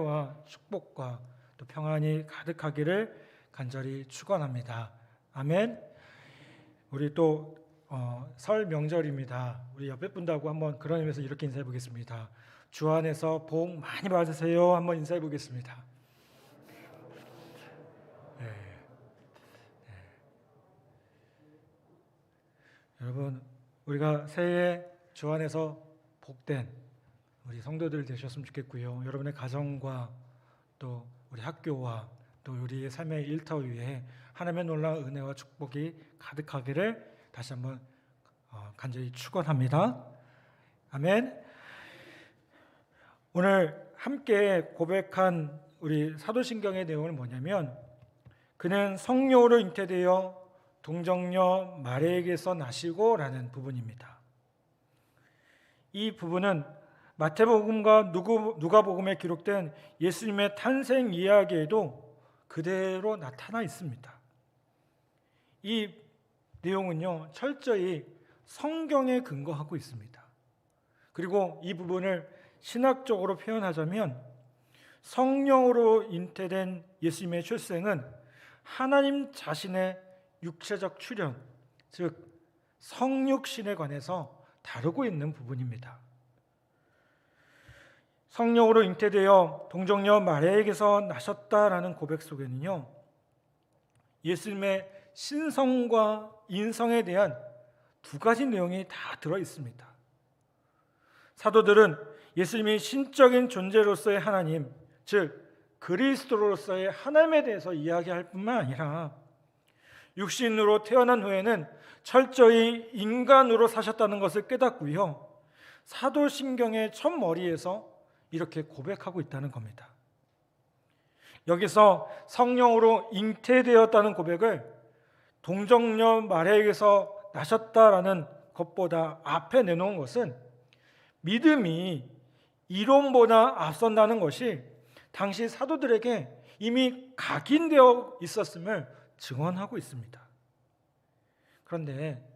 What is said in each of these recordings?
와 축복과 또 평안이 가득하기를 간절히 축원합니다. 아멘. 우리 또 어, 설 명절입니다. 우리 옆에 분들하고 한번 그런 의미에서 이렇게 인사해 보겠습니다. 주 안에서 복 많이 받으세요. 한번 인사해 보겠습니다. 네. 네. 여러분 우리가 새해 주 안에서 복된 우리 성도들 되셨으면 좋겠고요. 여러분의 가정과 또 우리 학교와 또 우리의 삶의 일터 위에 하나님의 놀라운 은혜와 축복이 가득하기를 다시 한번 어, 간절히 축원합니다. 아멘. 오늘 함께 고백한 우리 사도신경의 내용은 뭐냐면 그는 성령으로 잉태되어 동정녀 마리에게서 나시고라는 부분입니다. 이 부분은 마태복음과 누가복음에 기록된 예수님의 탄생 이야기에도 그대로 나타나 있습니다. 이 내용은요, 철저히 성경에 근거하고 있습니다. 그리고 이 부분을 신학적으로 표현하자면 성령으로 잉태된 예수님의 출생은 하나님 자신의 육체적 출현, 즉 성육신에 관해서 다루고 있는 부분입니다. 성령으로 잉태되어 동정녀 마리아에게서 나셨다라는 고백 속에는요. 예수님의 신성과 인성에 대한 두 가지 내용이 다 들어 있습니다. 사도들은 예수님이 신적인 존재로서의 하나님, 즉 그리스도로서의 하나님에 대해서 이야기할 뿐만 아니라 육신으로 태어난 후에는 철저히 인간으로 사셨다는 것을 깨닫고요. 사도신경의 첫 머리에서 이렇게 고백하고 있다는 겁니다. 여기서 성령으로 잉태되었다는 고백을 동정녀 마리아에게서 나셨다라는 것보다 앞에 내놓은 것은 믿음이 이론보다 앞선다는 것이 당시 사도들에게 이미 각인되어 있었음을 증언하고 있습니다. 그런데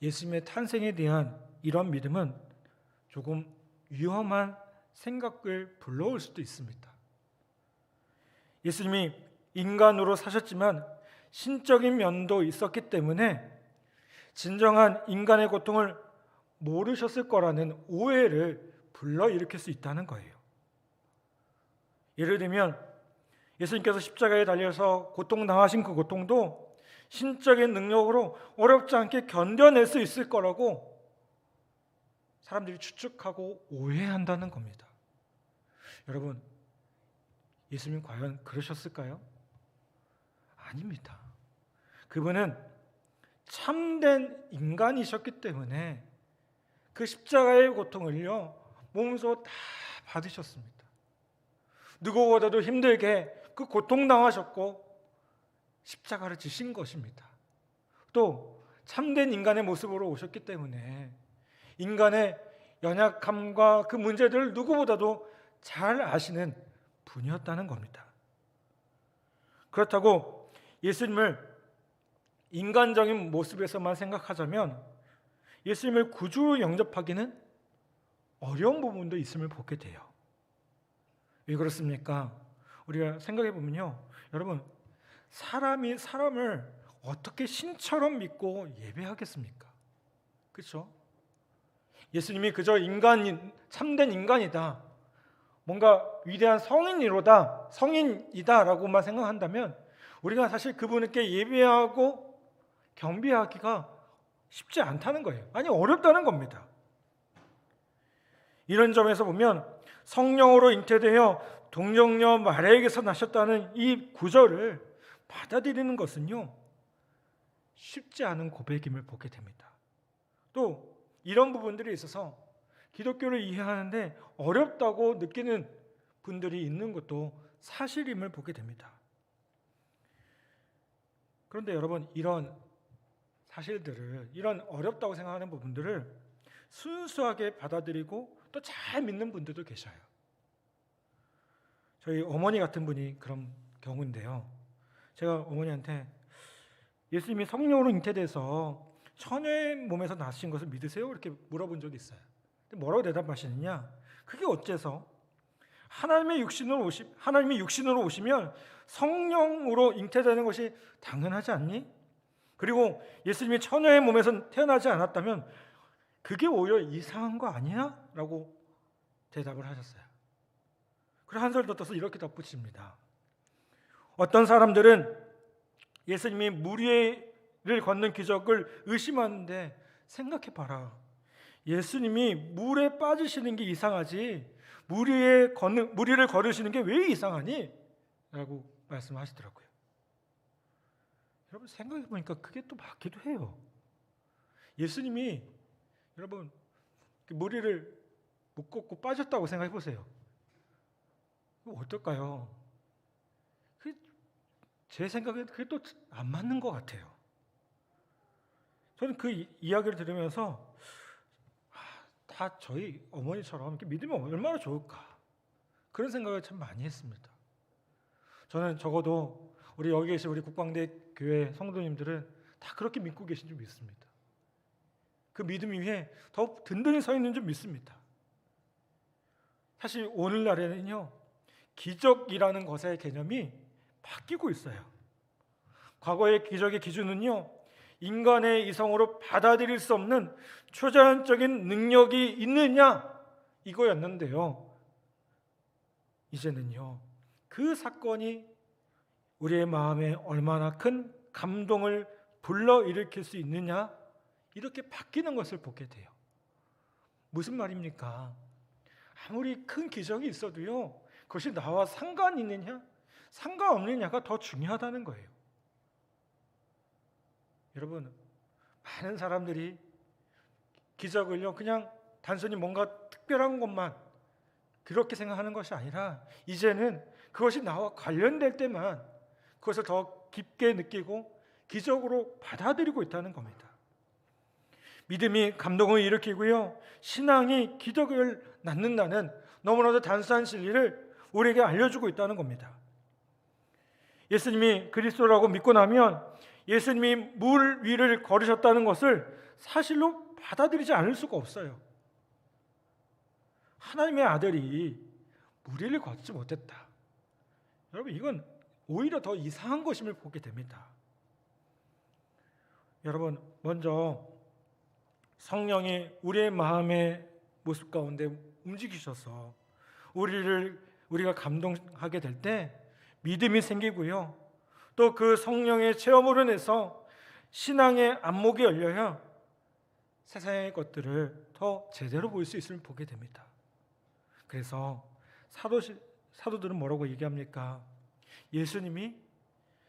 예수님의 탄생에 대한 이런 믿음은 조금 위험한 생각을 불러올 수도 있습니다. 예수님이 인간으로 사셨지만 신적인 면도 있었기 때문에 진정한 인간의 고통을 모르셨을 거라는 오해를 불러일으킬 수 있다는 거예요. 예를 들면 예수님께서 십자가에 달려서 고통당하신 그 고통도 신적인 능력으로 어렵지 않게 견뎌낼 수 있을 거라고 사람들이 추측하고 오해한다는 겁니다. 여러분, 예수님 과연 그러셨을까요? 아닙니다. 그분은 참된 인간이셨기 때문에 그 십자가의 고통을요, 몸소 다 받으셨습니다. 누구보다도 힘들게 그 고통당하셨고 십자가를 지신 것입니다. 또 참된 인간의 모습으로 오셨기 때문에 인간의 연약함과 그 문제들을 누구보다도 잘 아시는 분이었다는 겁니다. 그렇다고 예수님을 인간적인 모습에서만 생각하자면 예수님을 구주로 영접하기는 어려운 부분도 있음을 보게 돼요. 왜 그렇습니까? 우리가 생각해 보면요. 여러분, 사람이 사람을 어떻게 신처럼 믿고 예배하겠습니까? 그렇죠? 예수님이 그저 인간 참된 인간이다. 뭔가 위대한 성인이로다, 성인이다라고만 생각한다면 우리가 사실 그분께 예배하고 경배하기가 쉽지 않다는 거예요. 아니 어렵다는 겁니다. 이런 점에서 보면 성령으로 잉태되어 동정녀 마리아에게서 나셨다는 이 구절을 받아들이는 것은요 쉽지 않은 고백임을 보게 됩니다. 또 이런 부분들이 있어서 기독교를 이해하는데 어렵다고 느끼는 분들이 있는 것도 사실임을 보게 됩니다. 그런데 여러분 이런 사실들을 이런 어렵다고 생각하는 부분들을 순수하게 받아들이고 또 잘 믿는 분들도 계셔요. 저희 어머니 같은 분이 그런 경우인데요. 제가 어머니한테 예수님이 성령으로 잉태돼서 처녀의 몸에서 나신 것을 믿으세요? 이렇게 물어본 적이 있어요. 뭐라고 대답하시느냐? 그게 어째서 하나님의 육신으로 오시 하나님이 육신으로 오시면 성령으로 잉태되는 것이 당연하지 않니? 그리고 예수님이 처녀의 몸에서 태어나지 않았다면 그게 오히려 이상한 거 아니야? 라고 대답을 하셨어요. 그리고 한술 더 떠서 이렇게 덧붙입니다. 어떤 사람들은 예수님이 물 위를 걷는 기적을 의심하는데 생각해 봐라. 예수님이 물에 빠지시는 게 이상하지 물 위에 걷는 물 위를 걸으시는 게 왜 이상하니? 라고 말씀하시더라고요. 여러분 생각해 보니까 그게 또 맞기도 해요. 예수님이 여러분 그 머리를 못 걷고 빠졌다고 생각해 보세요. 어떨까요? 그제 생각에 그게 또 안 맞는 것 같아요. 저는 그 이- 이야기를 들으면서 아, 다 저희 어머니처럼 이렇게 믿으면 얼마나 좋을까 그런 생각을 참 많이 했습니다. 저는 적어도 우리 여기 계신 우리 국방대 교회 성도님들은 다 그렇게 믿고 계신 줄 믿습니다. 그 믿음 위에 더 든든히 서 있는 줄 믿습니다. 사실 오늘날에는요 기적이라는 것의 개념이 바뀌고 있어요. 과거의 기적의 기준은요 인간의 이성으로 받아들일 수 없는 초자연적인 능력이 있느냐 이거였는데요. 이제는요 그 사건이 우리의 마음에 얼마나 큰 감동을 불러 일으킬 수 있느냐 이렇게 바뀌는 것을 보게 돼요. 무슨 말입니까? 아무리 큰 기적이 있어도요 그것이 나와 상관 있느냐 상관없느냐가 더 중요하다는 거예요. 여러분 많은 사람들이 기적을요 그냥 단순히 뭔가 특별한 것만 그렇게 생각하는 것이 아니라 이제는 그것이 나와 관련될 때만 그것을 더 깊게 느끼고 기적으로 받아들이고 있다는 겁니다. 믿음이 감동을 일으키고요. 신앙이 기적을 낳는다는 너무나도 단순한 진리를 우리에게 알려주고 있다는 겁니다. 예수님이 그리스도라고 믿고 나면 예수님이 물 위를 걸으셨다는 것을 사실로 받아들이지 않을 수가 없어요. 하나님의 아들이 물 위를 걷지 못했다. 여러분 이건 오히려 더 이상한 것임을 보게 됩니다. 여러분 먼저 성령이 우리의 마음의 모습 가운데 움직이셔서 우리를 우리가 감동하게 될 때 믿음이 생기고요. 또 그 성령의 체험으로 인해서 신앙의 안목이 열려야 세상의 것들을 더 제대로 볼 수 있음을 보게 됩니다. 그래서 사도 사도들은 뭐라고 얘기합니까? 예수님이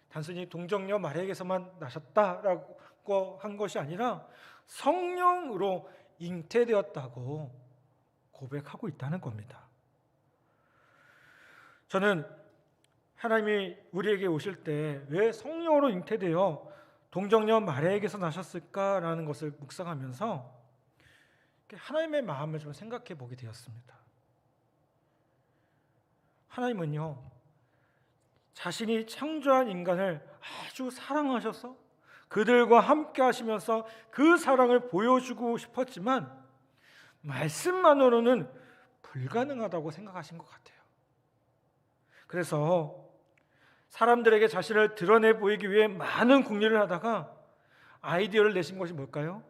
단순히 동정녀 마리아에게서만 나셨다라고 한 것이 아니라 성령으로 잉태되었다고 고백하고 있다는 겁니다. 저는 하나님이 우리에게 오실 때 왜 성령으로 잉태되어 동정녀 마리아에게서 나셨을까라는 것을 묵상하면서 하나님의 마음을 좀 생각해 보게 되었습니다. 하나님은요 자신이 창조한 인간을 아주 사랑하셔서 그들과 함께 하시면서 그 사랑을 보여주고 싶었지만 말씀만으로는 불가능하다고 생각하신 것 같아요. 그래서 사람들에게 자신을 드러내 보이기 위해 많은 궁리를 하다가 아이디어를 내신 것이 뭘까요?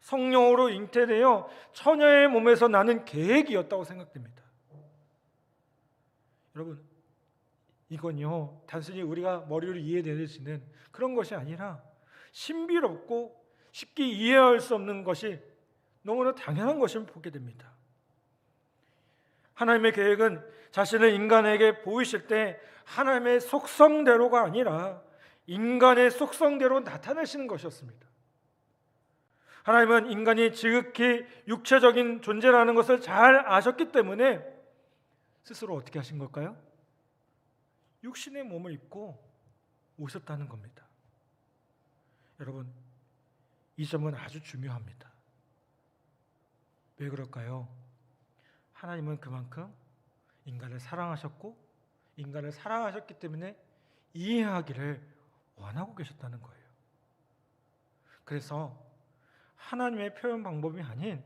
성령으로 잉태되어 처녀의 몸에서 나는 계획이었다고 생각됩니다. 여러분, 이건요 단순히 우리가 머리로 이해되지는 그런 것이 아니라 신비롭고 쉽게 이해할 수 없는 것이 너무나 당연한 것을 보게 됩니다. 하나님의 계획은 자신을 인간에게 보이실 때 하나님의 속성대로가 아니라 인간의 속성대로 나타내시는 것이었습니다. 하나님은 인간이 지극히 육체적인 존재라는 것을 잘 아셨기 때문에 스스로 어떻게 하신 걸까요? 육신의 몸을 입고 오셨다는 겁니다. 여러분, 이 점은 아주 중요합니다. 왜 그럴까요? 하나님은 그만큼 인간을 사랑하셨고 인간을 사랑하셨기 때문에 이해하기를 원하고 계셨다는 거예요. 그래서 하나님의 표현 방법이 아닌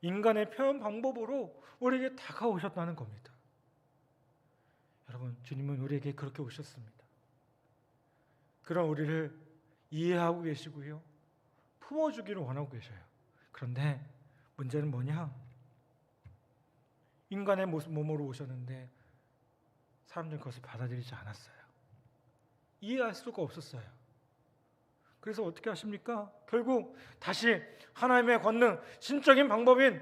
인간의 표현 방법으로 우리에게 다가오셨다는 겁니다. 여러분, 주님은 우리에게 그렇게 오셨습니다. 그런 우리를 이해하고 계시고요. 품어주기를 원하고 계셔요. 그런데 문제는 뭐냐? 인간의 모습 몸으로 오셨는데 사람들은 그것을 받아들이지 않았어요. 이해할 수가 없었어요. 그래서 어떻게 하십니까? 결국 다시 하나님의 권능, 신적인 방법인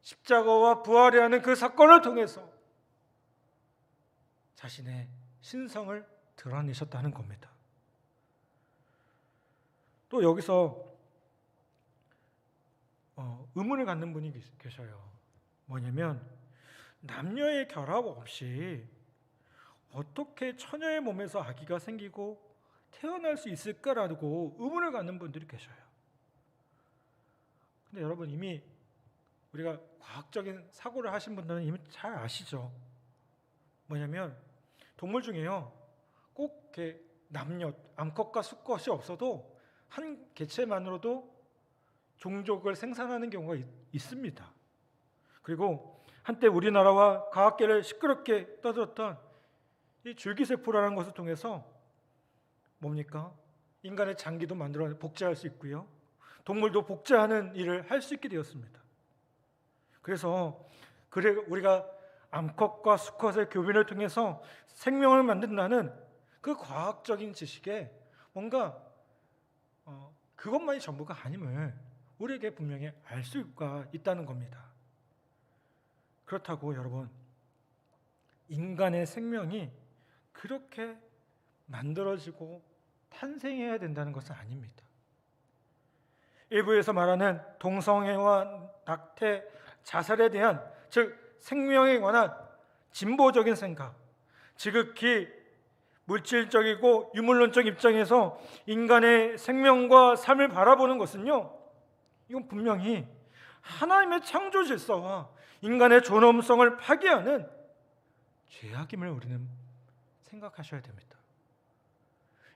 십자가와 부활이 하는 그 사건을 통해서 자신의 신성을 드러내셨다는 겁니다. 또 여기서 어, 의문을 갖는 분이 계셔요. 뭐냐면 남녀의 결합 없이 어떻게 처녀의 몸에서 아기가 생기고 태어날 수 있을까라고 의문을 갖는 분들이 계셔요. 근데 여러분 이미 우리가 과학적인 사고를 하신 분들은 이미 잘 아시죠. 뭐냐면 동물 중에요. 꼭 이렇게 남녀 암컷과 수컷이 없어도 한 개체만으로도 종족을 생산하는 경우가 있, 있습니다. 그리고 한때 우리나라와 과학계를 시끄럽게 떠들었던 이 줄기세포라는 것을 통해서 뭡니까? 인간의 장기도 만들어 복제할 수 있고요. 동물도 복제하는 일을 할 수 있게 되었습니다. 그래서 그래 우리가 암컷과 수컷의 교빈을 통해서 생명을 만든다는 그 과학적인 지식에 뭔가 어, 그것만이 전부가 아님을 우리에게 분명히 알 수가 있다는 겁니다. 그렇다고 여러분 인간의 생명이 그렇게 만들어지고 탄생해야 된다는 것은 아닙니다. 일부에서 말하는 동성애와 낙태, 자살에 대한 즉 생명에 관한 진보적인 생각, 지극히 물질적이고 유물론적 입장에서 인간의 생명과 삶을 바라보는 것은요. 이건 분명히 하나님의 창조 질서와 인간의 존엄성을 파괴하는 죄악임을 우리는 생각하셔야 됩니다.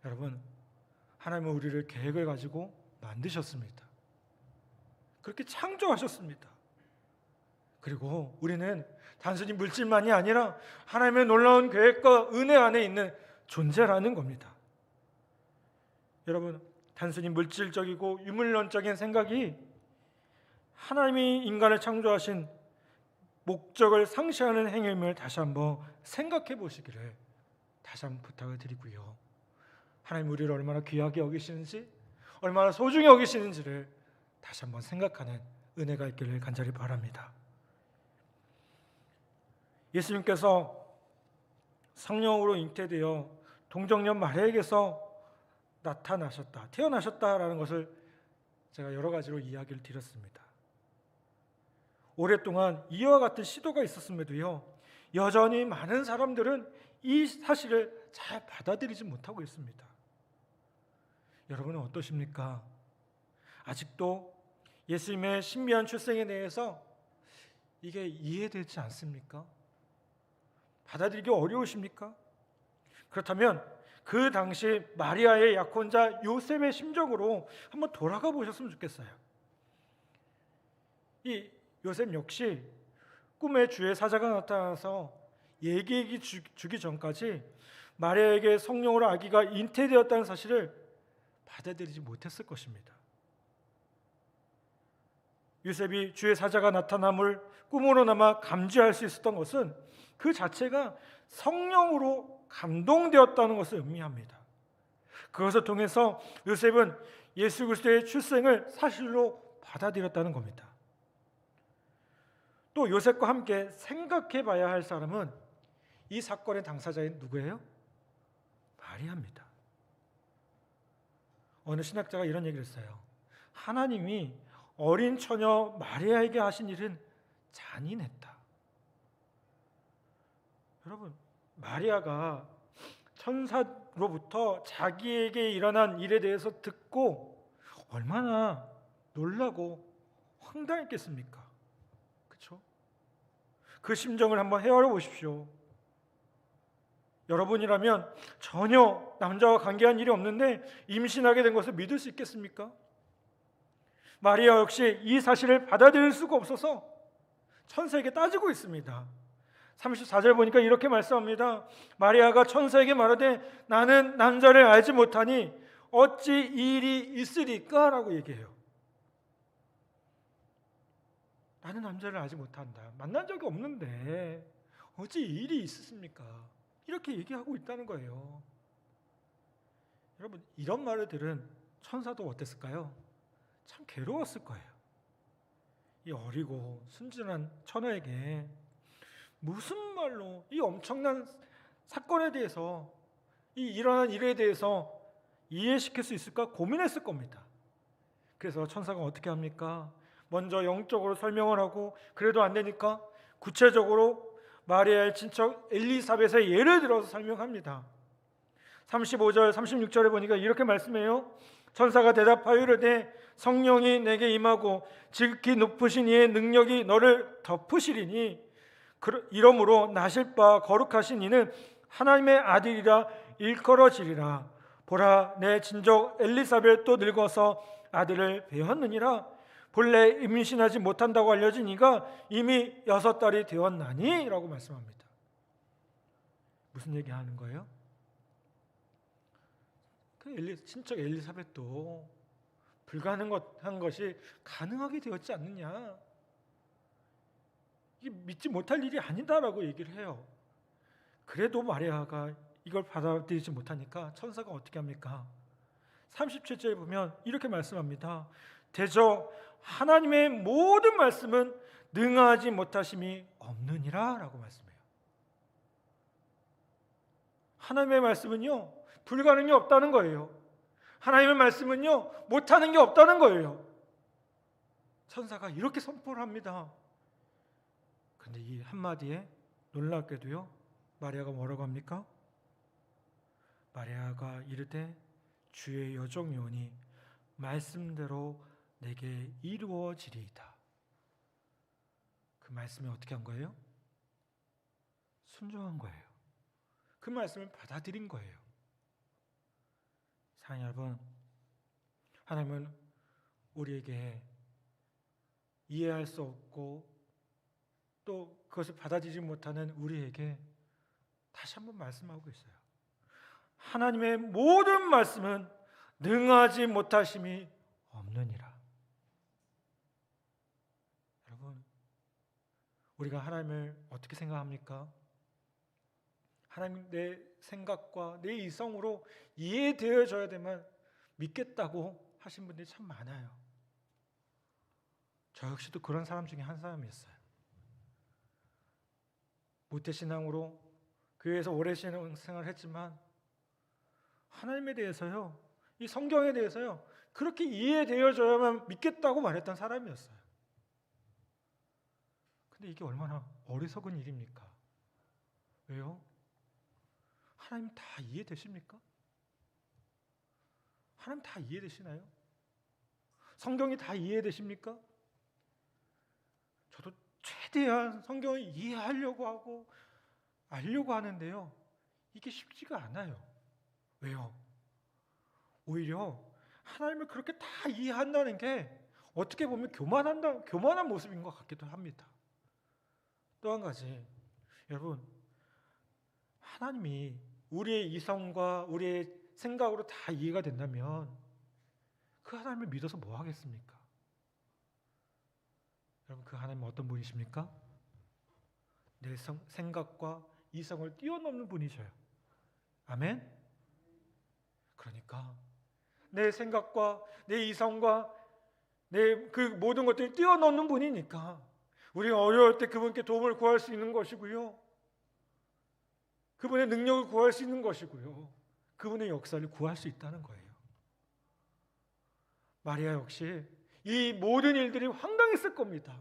여러분, 하나님은 우리를 계획을 가지고 만드셨습니다. 그렇게 창조하셨습니다. 그리고 우리는 단순히 물질만이 아니라 하나님의 놀라운 계획과 은혜 안에 있는 존재라는 겁니다. 여러분, 단순히 물질적이고 유물론적인 생각이 하나님이 인간을 창조하신 목적을 상실하는 행위임을 다시 한번 생각해 보시기를 다시 한번 부탁을 드리고요. 하나님 우리를 얼마나 귀하게 여기시는지, 얼마나 소중히 여기시는지를 다시 한번 생각하는 은혜가 있기를 간절히 바랍니다. 예수님께서 성령으로 잉태되어 동정녀 마리아에게서 나타나셨다, 태어나셨다라는 것을 제가 여러 가지로 이야기를 드렸습니다. 오랫동안 이와 같은 시도가 있었음에도요, 여전히 많은 사람들은 이 사실을 잘 받아들이지 못하고 있습니다. 여러분은 어떠십니까? 아직도 예수님의 신비한 출생에 대해서 이게 이해되지 않습니까? 받아들이기 어려우십니까? 그렇다면 그 당시 마리아의 약혼자 요셉의 심정으로 한번 돌아가 보셨으면 좋겠어요. 이 요셉 역시 꿈에 주의 사자가 나타나서 주- 주기 전까지 마리아에게 성령으로 아기가 잉태되었다는 사실을 받아들이지 못했을 것입니다. 요셉이 주의 사자가 나타남을 꿈으로나마 감지할 수 있었던 것은 그 자체가 성령으로 감동되었다는 것을 의미합니다. 그것을 통해서 요셉은 예수 그리스도의 출생을 사실로 받아들였다는 겁니다. 또 요셉과 함께 생각해 봐야 할 사람은 이 사건의 당사자인 누구예요? 마리아입니다. 어느 신학자가 이런 얘기를 했어요. 하나님이 어린 처녀 마리아에게 하신 일은 잔인했다. 여러분, 마리아가 천사로부터 자기에게 일어난 일에 대해서 듣고 얼마나 놀라고 황당했겠습니까? 그 심정을 한번 헤아려 보십시오. 여러분이라면 전혀 남자와 관계한 일이 없는데 임신하게 된 것을 믿을 수 있겠습니까? 마리아 역시 이 사실을 받아들일 수가 없어서 천사에게 따지고 있습니다. 34절 보니까 이렇게 말씀합니다. 마리아가 천사에게 말하되 나는 남자를 알지 못하니 어찌 이 일이 있으리까라고 얘기해요. 나는 남자를 알지 못한다. 만난 적이 없는데 어찌 이 일이 있습니까? 이렇게 얘기하고 있다는 거예요. 여러분 이런 말을 들은 천사도 어땠을까요? 참 괴로웠을 거예요. 이 어리고 순진한 처녀에게 무슨 말로 이 엄청난 사건에 대해서 이 일어난 일에 대해서 이해시킬 수 있을까 고민했을 겁니다. 그래서 천사가 어떻게 합니까? 먼저 영적으로 설명을 하고 그래도 안 되니까 구체적으로 마리아의 친척 엘리사벳의 예를 들어서 설명합니다. 35절, 36절에 보니까 이렇게 말씀해요. 천사가 대답하여 이르되 성령이 내게 임하고 지극히 높으신 이의 능력이 너를 덮으시리니 이러므로 나실 바 거룩하신 이는 하나님의 아들이라 일컬어지리라 보라 내 진족 엘리사벳도 늙어서 아들을 배웠느니라 본래 임신하지 못한다고 알려진 이가 이미 여섯 달이 되었나니 라고 말씀합니다. 무슨 얘기 하는 거예요? 그 엘리, 친척 엘리사벳도 불가능한 것이 가능하게 되었지 않느냐? 이게 믿지 못할 일이 아니다라고 얘기를 해요. 그래도 마리아가 이걸 받아들이지 못하니까 천사가 어떻게 합니까? 37절에 보면 이렇게 말씀합니다. 대저 하나님의 모든 말씀은 능하지 못하심이 없느니라라고 말씀해요. 하나님의 말씀은요 불가능이 없다는 거예요. 하나님의 말씀은요 못하는 게 없다는 거예요. 천사가 이렇게 선포를 합니다. 근데 이 한마디에 놀랍게도요 마리아가 뭐라고 합니까? 마리아가 이르되 주의 여종이오니 말씀대로 내게 이루어지리이다. 그 말씀이 어떻게 한 거예요? 순종한 거예요. 그 말씀을 받아들인 거예요. 사랑 여러분, 하나님은 우리에게 이해할 수 없고 또 그것을 받아들이지 못하는 우리에게 다시 한번 말씀하고 있어요. 하나님의 모든 말씀은 능하지 못하심이 없느니라. 여러분, 우리가 하나님을 어떻게 생각합니까? 하나님 내 생각과 내 이성으로 이해되어져야 되면 믿겠다고 하신 분들이 참 많아요. 저 역시도 그런 사람 중에 한 사람이었어요. 모태신앙으로 교회에서 오래 신앙생활을 했지만 하나님에 대해서요, 이 성경에 대해서요, 그렇게 이해되어져야만 믿겠다고 말했던 사람이었어요. 근데 이게 얼마나 어리석은 일입니까? 왜요? 하나님 다 이해되십니까? 하나님 다 이해되시나요? 성경이 다 이해되십니까? 저도 최대한 성경을 이해하려고 하고 알려고 하는데요. 이게 쉽지가 않아요. 왜요? 오히려 하나님을 그렇게 다 이해한다는 게 어떻게 보면 교만한다, 교만한 모습인 것 같기도 합니다. 또 한 가지, 여러분, 하나님이 우리의 이성과 우리의 생각으로 다 이해가 된다면 그 하나님을 믿어서 뭐 하겠습니까? 여러분, 그 하나님은 어떤 분이십니까? 내 성, 생각과 이성을 뛰어넘는 분이셔요. 아멘? 그러니까 내 생각과 내 이성과 내 그 모든 것들을 뛰어넘는 분이니까 우리가 어려울 때 그분께 도움을 구할 수 있는 것이고요. 그분의 능력을 구할 수 있는 것이고요. 그분의 역사를 구할 수 있다는 거예요. 마리아 역시 이 모든 일들이 황당했을 겁니다.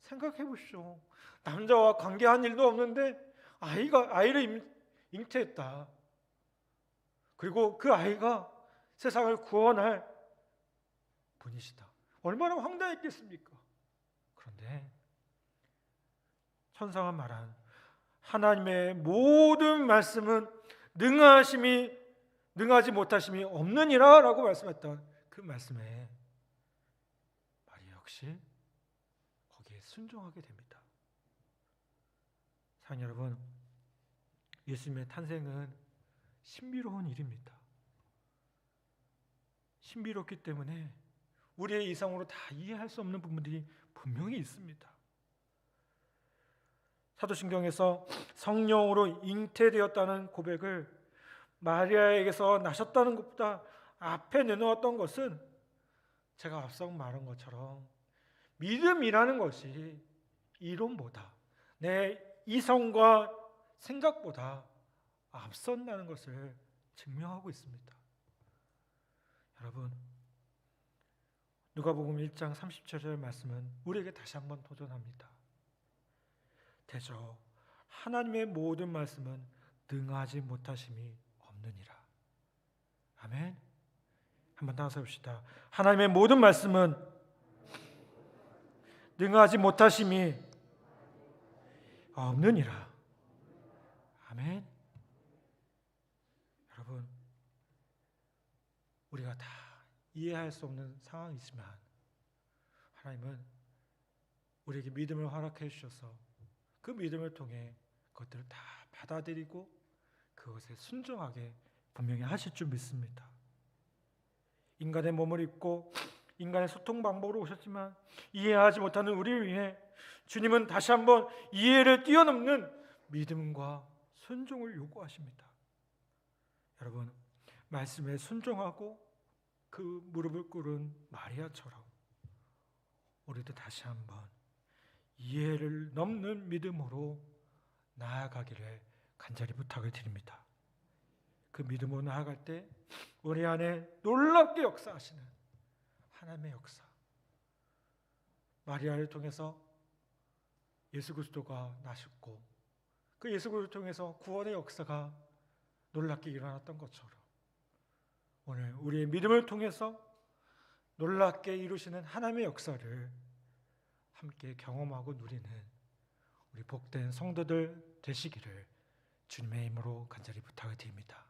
생각해 보시오. 남자와 관계한 일도 없는데 아이가 아이를 잉태했다. 그리고 그 아이가 세상을 구원할 분이시다. 얼마나 황당했겠습니까? 그런데 천사가 말한 하나님의 모든 말씀은 능하심이 능하지 못하심이 없느니라라고 말씀했던 그 말씀에 마리 역시 거기에 순종하게 됩니다. 사랑 여러분, 예수님의 탄생은 신비로운 일입니다. 신비롭기 때문에 우리의 이성으로 다 이해할 수 없는 부분들이 분명히 있습니다. 사도신경에서 성령으로 잉태되었다는 고백을 마리아에게서 나셨다는 것보다 앞에 내놓았던 것은 제가 앞서 말한 것처럼 믿음이라는 것이 이론보다 내 이성과 생각보다 앞선다는 것을 증명하고 있습니다. 여러분 누가복음 1장 30절의 말씀은 우리에게 다시 한번 도전합니다. 대저 하나님의 모든 말씀은 능하지 못하심이 없느니라. 아멘. 한번 따라서 봅시다. 하나님의 모든 말씀은 능하지 못하심이 없느니라. 아멘. 여러분, 우리가 다 이해할 수 없는 상황이지만 하나님은 우리에게 믿음을 허락해 주셔서 그 믿음을 통해 그것들을 다 받아들이고 그것에 순종하게 분명히 하실 줄 믿습니다. 인간의 몸을 입고 인간의 소통 방법으로 오셨지만 이해하지 못하는 우리를 위해 주님은 다시 한번 이해를 뛰어넘는 믿음과 순종을 요구하십니다. 여러분, 말씀에 순종하고 그 무릎을 꿇은 마리아처럼 우리도 다시 한번 이해를 넘는 믿음으로 나아가기를 간절히 부탁을 드립니다. 그 믿음으로 나아갈 때 우리 안에 놀랍게 역사하시는 하나님의 역사. 마리아를 통해서 예수 그리스도가 나셨고 그 예수 그리스도를 통해서 구원의 역사가 놀랍게 일어났던 것처럼 오늘 우리의 믿음을 통해서 놀랍게 이루시는 하나님의 역사를 함께 경험하고 누리는 우리 복된 성도들 되시기를 주님의 힘으로 간절히 부탁을 드립니다.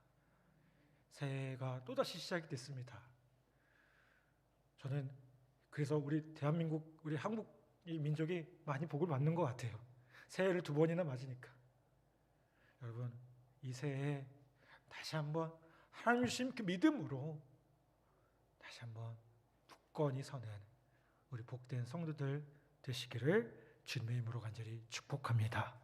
새해가 또다시 시작이 됐습니다. 저는 그래서 우리 대한민국, 우리 한국 이 민족이 많이 복을 받는 것 같아요. 새해를 두 번이나 맞으니까. 여러분, 이 새해 다시 한번 하나님 그 믿음으로 다시 한번 굳건히 서는 우리 복된 성도들 되시기를 주님의 이름으로 간절히 축복합니다.